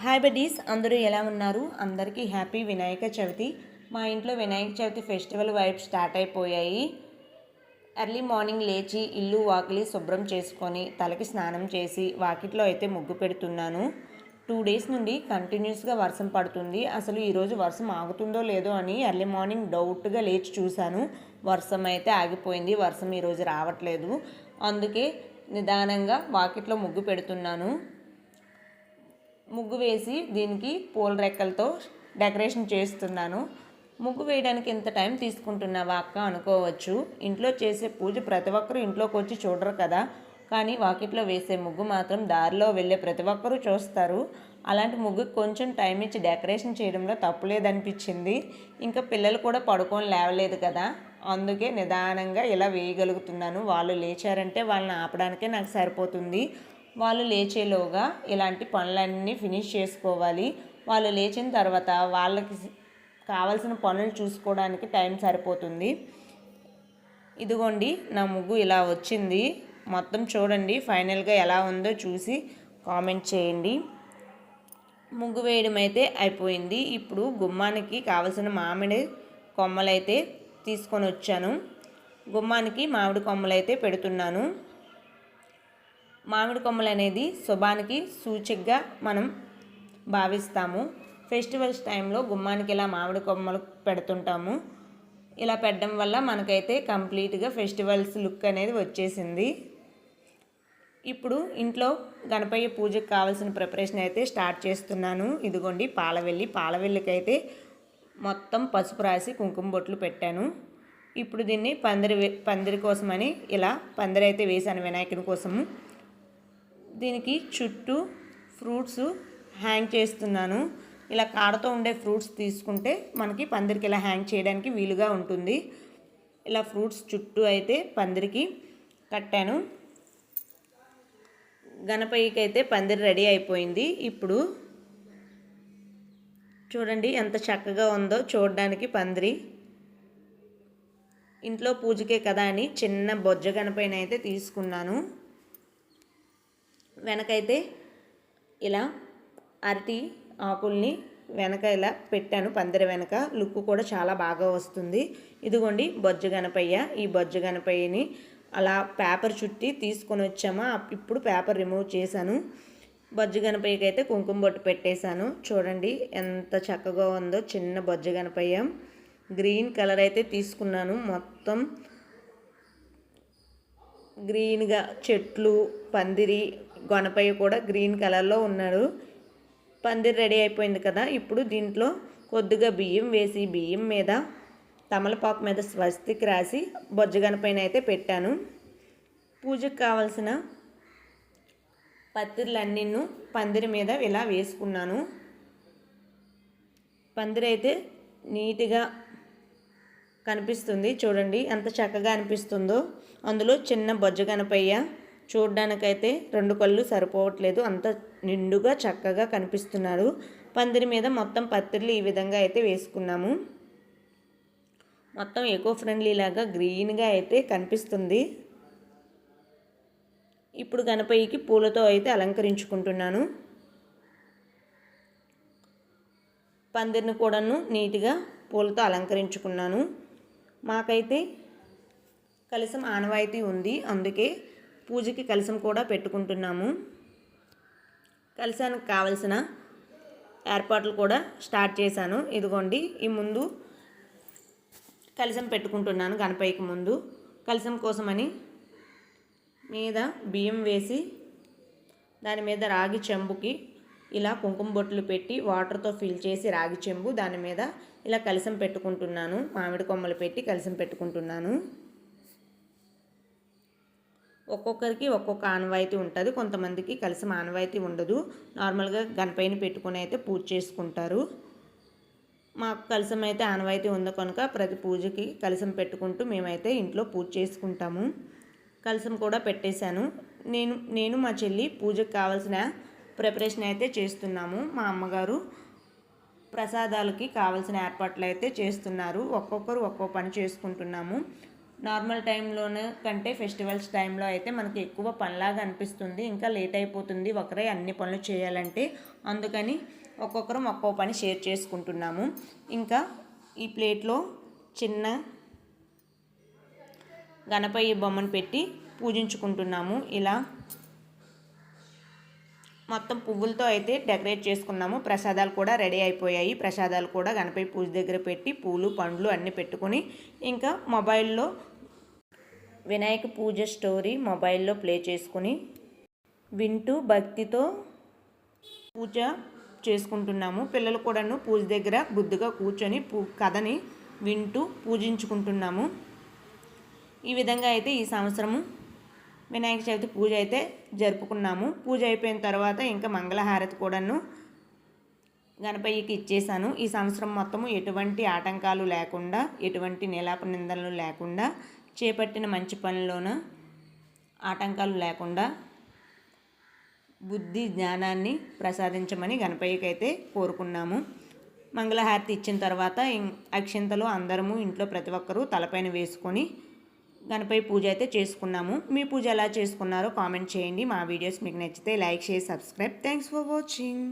Hi buddies అందరూ ఎలా ఉన్నారు? అందరికీ హ్యాపీ వినాయక చవితి. మా ఇంట్లో Vinayaka Chavithi festival vibe start అయిపోయాయి. ఎర్లీ మార్నింగ్ లేచి ఇల్లు వాకిలి శుభ్రం చేసుకొని తలకి స్నానం చేసి వాకిట్లో అయితే ముగ్గు పెడుతున్నాను. టూ డేస్ నుండి కంటిన్యూస్గా వర్షం పడుతుంది. అసలు ఈరోజు వర్షం ఆగుతుందో లేదో అని ఎర్లీ మార్నింగ్ డౌట్గా లేచి చూశాను. వర్షం అయితే ఆగిపోయింది. వర్షం ఈరోజు రావట్లేదు. అందుకే నిదానంగా వాకిట్లో ముగ్గు పెడుతున్నాను. ముగ్గు వేసి దీనికి పూల రెక్కలతో డెకరేషన్ చేస్తున్నాను. ముగ్గు వేయడానికి ఎంత టైం తీసుకుంటున్నావా అక్క అనుకోవచ్చు. ఇంట్లో చేసే పూజ ప్రతి ఒక్కరూ ఇంట్లోకి వచ్చి చూడరు కదా. కానీ వాకిట్లో వేసే ముగ్గు మాత్రం దారిలో వెళ్ళే ప్రతి ఒక్కరూ చూస్తారు. అలాంటి ముగ్గుకి కొంచెం టైం ఇచ్చి డెకరేషన్ చేయడంలో తప్పులేదనిపించింది ఇంకా పిల్లలు కూడా పడుకొని లేవలేదు కదా. అందుకే నిదానంగా ఇలా వేయగలుగుతున్నాను. వాళ్ళు లేచారంటే వాళ్ళని ఆపడానికే నాకు సరిపోతుంది. వాళ్ళు లేచేలోగా ఇలాంటి పనులన్నీ ఫినిష్ చేసుకోవాలి. వాళ్ళు లేచిన తర్వాత వాళ్ళకి కావాల్సిన పనులు చూసుకోవడానికి టైం సరిపోతుంది. ఇదిగోండి నా ముగ్గు ఇలా వచ్చింది. మొత్తం చూడండి ఫైనల్గా ఎలా ఉందో చూసి కామెంట్ చేయండి. ముగ్గు వేయడం అయితే అయిపోయింది. ఇప్పుడు గుమ్మానికి కావలసిన మామిడి కొమ్మలైతే తీసుకొని వచ్చాను. గుమ్మానికి మామిడి కొమ్మలైతే పెడుతున్నాను. మామిడి కొమ్మలు అనేది శుభానికి సూచికగా మనం భావిస్తాము. ఫెస్టివల్స్ టైంలో గుమ్మానికి ఇలా మామిడి కొమ్మలు పెడుతుంటాము. ఇలా పెట్టడం వల్ల మనకైతే కంప్లీట్గా ఫెస్టివల్స్ లుక్ అనేది వచ్చేసింది. ఇప్పుడు ఇంట్లో గణపయ్య పూజకు కావాల్సిన ప్రిపరేషన్ అయితే స్టార్ట్ చేస్తున్నాను. ఇదిగోండి పాలవెల్లి. పాలవెల్లికి అయితే మొత్తం పసుపు రాసి కుంకుమ బొట్లు పెట్టాను. ఇప్పుడు దీన్ని పందిరి పందిరి కోసమని ఇలా పందిరి అయితే వేశాను వినాయకుని కోసము. దీనికి చుట్టూ ఫ్రూట్స్ హ్యాంగ్ చేస్తున్నాను. ఇలా కాడతో ఉండే ఫ్రూట్స్ తీసుకుంటే మనకి పందిరికి ఇలా హ్యాంగ్ చేయడానికి వీలుగా ఉంటుంది. ఇలా ఫ్రూట్స్ చుట్టూ అయితే పందిరికి కట్టాను. గణపయ్యకి అయితే పందిరి రెడీ అయిపోయింది. ఇప్పుడు చూడండి ఎంత చక్కగా ఉందో చూడడానికి పందిరి. ఇంట్లో పూజకే కదా అని చిన్న బొజ్జ గణపైన అయితే తీసుకున్నాను. వెనకైతే ఇలా అరటి ఆకుల్ని వెనక ఇలా పెట్టాను. పందిరి వెనక లుక్ కూడా చాలా బాగా వస్తుంది. ఇదిగోండి బొజ్జ గణపయ్య. ఈ బొజ్జ గణపయ్యని అలా పేపర్ చుట్టి తీసుకొని వచ్చామా. ఇప్పుడు పేపర్ రిమూవ్ చేశాను. బొజ్జ గణపయ్యకి అయితే కుంకుమ బొట్టు పెట్టేశాను. చూడండి ఎంత చక్కగా ఉందో చిన్న బొజ్జ గణపయ్య. గ్రీన్ కలర్ అయితే తీసుకున్నాను. మొత్తం గ్రీన్గా చెట్లు పందిరి గొనపయ్య కూడా గ్రీన్ కలర్లో ఉన్నాడు. పందిరి రెడీ అయిపోయింది కదా ఇప్పుడు దీంట్లో కొద్దిగా బియ్యం వేసి బియ్యం మీద తమలపాకు మీద స్వస్తికి రాసి బొజ్జగనపైన అయితే పెట్టాను. పూజకు కావలసిన పత్తిర్లన్నీను పందిరి మీద ఇలా వేసుకున్నాను. పందిరి అయితే నీట్గా కనిపిస్తుంది. చూడండి ఎంత చక్కగా అనిపిస్తుందో. అందులో చిన్న బొజ్జ గణపయ్య చూడ్డానికైతే రెండు కళ్ళు సరిపోవట్లేదు. అంత నిండుగా చక్కగా కనిపిస్తున్నారు పందిరి మీద మొత్తం పత్తిర్లు ఈ విధంగా అయితే వేసుకున్నాము. మొత్తం ఎకో ఫ్రెండ్లీ లాగా గ్రీన్గా అయితే కనిపిస్తుంది. ఇప్పుడు గణపయ్యకి పూలతో అయితే అలంకరించుకుంటున్నాను. పందిరిని కూడాను నీట్గా పూలతో అలంకరించుకున్నాను. మాకైతే కలసం ఆనవాయితీ ఉంది. అందుకే పూజకి కలసం కూడా పెట్టుకుంటున్నాము. కలసానికి కావలసిన ఏర్పాట్లు కూడా స్టార్ట్ చేశాను. ఇదిగోండి ఈ ముందు కలసం పెట్టుకుంటున్నాను గణపైకి ముందు. కలసం కోసమని మీద బియ్యం వేసి దాని మీద రాగి చెంబుకి ఇలా కుంకుమ బొట్లు పెట్టి వాటర్తో ఫిల్ చేసి రాగి చెంబు దాని మీద ఇలా కలిసం పెట్టుకుంటున్నాను. మామిడి కొమ్మలు పెట్టి కలిసం పెట్టుకుంటున్నాను. ఒక్కొక్కరికి ఒక్కొక్క ఆనవాయితీ ఉంటుంది. కొంతమందికి కలిసి ఆనవాయితీ ఉండదు. నార్మల్గా గణపైన పెట్టుకుని అయితే పూజ చేసుకుంటారు. మాకు కలిసం అయితే ఆనవాయితీ ఉంది కనుక ప్రతి పూజకి కలిసం పెట్టుకుంటూ మేమైతే ఇంట్లో పూజ చేసుకుంటాము. కలిసం కూడా పెట్టేశాను. నేను నేను మా చెల్లి పూజకు కావాల్సిన ప్రిపరేషన్ అయితే చేస్తున్నాము. మా అమ్మగారు ప్రసాదాలకి కావాల్సిన ఏర్పాట్లు అయితే చేస్తున్నారు. ఒక్కొక్కరు ఒక్కో పని చేసుకుంటున్నాము. నార్మల్ టైంలోనే కంటే ఫెస్టివల్స్ టైంలో అయితే మనకి ఎక్కువ పనిలాగా అనిపిస్తుంది. ఇంకా లేట్ అయిపోతుంది. ఒకరే అన్ని పనులు చేయాలంటే అందుకని ఒక్కొక్కరం ఒక్కో పని షేర్ చేసుకుంటున్నాము. ఇంకా ఈ ప్లేట్లో చిన్న గణపయ్య బొమ్మను పెట్టి పూజించుకుంటున్నాము. ఇలా మొత్తం పువ్వులతో అయితే డెకరేట్ చేసుకున్నాము. ప్రసాదాలు కూడా రెడీ అయిపోయాయి. ప్రసాదాలు కూడా గణపతి పూజ దగ్గర పెట్టి పూలు పండ్లు అన్నీ పెట్టుకుని ఇంకా మొబైల్లో వినాయక పూజ స్టోరీ మొబైల్లో ప్లే చేసుకుని వింటూ భక్తితో పూజ చేసుకుంటున్నాము. పిల్లలు కూడాను పూజ దగ్గర బుద్ధిగా కూర్చొని పూ కథని వింటూ పూజించుకుంటున్నాము. ఈ విధంగా అయితే ఈ సంవత్సరము వినాయక చవితి పూజ అయితే జరుపుకున్నాము. పూజ అయిపోయిన తర్వాత ఇంకా మంగళహారతి కూడాను గణపయ్యకి ఇచ్చేసాను. ఈ సంవత్సరం మొత్తము ఎటువంటి ఆటంకాలు లేకుండా ఎటువంటి నిలాప నిందనలు లేకుండా చేపట్టిన మంచి పనిలోన ఆటంకాలు లేకుండా బుద్ధి జ్ఞానాన్ని ప్రసాదించమని గణపయ్యకి అయితే కోరుకున్నాము. మంగళహారతి ఇచ్చిన తర్వాత అక్షింతలు అందరము ఇంట్లో ప్రతి ఒక్కరూ తలపైన వేసుకొని గణపతి పూజ అయితే చేసుకున్నాము. మీ పూజ ఎలా చేసుకున్నారో కామెంట్ చేయండి. మా వీడియోస్ మీకు నచ్చితే లైక్ చేసి సబ్స్క్రైబ్. Thanks for watching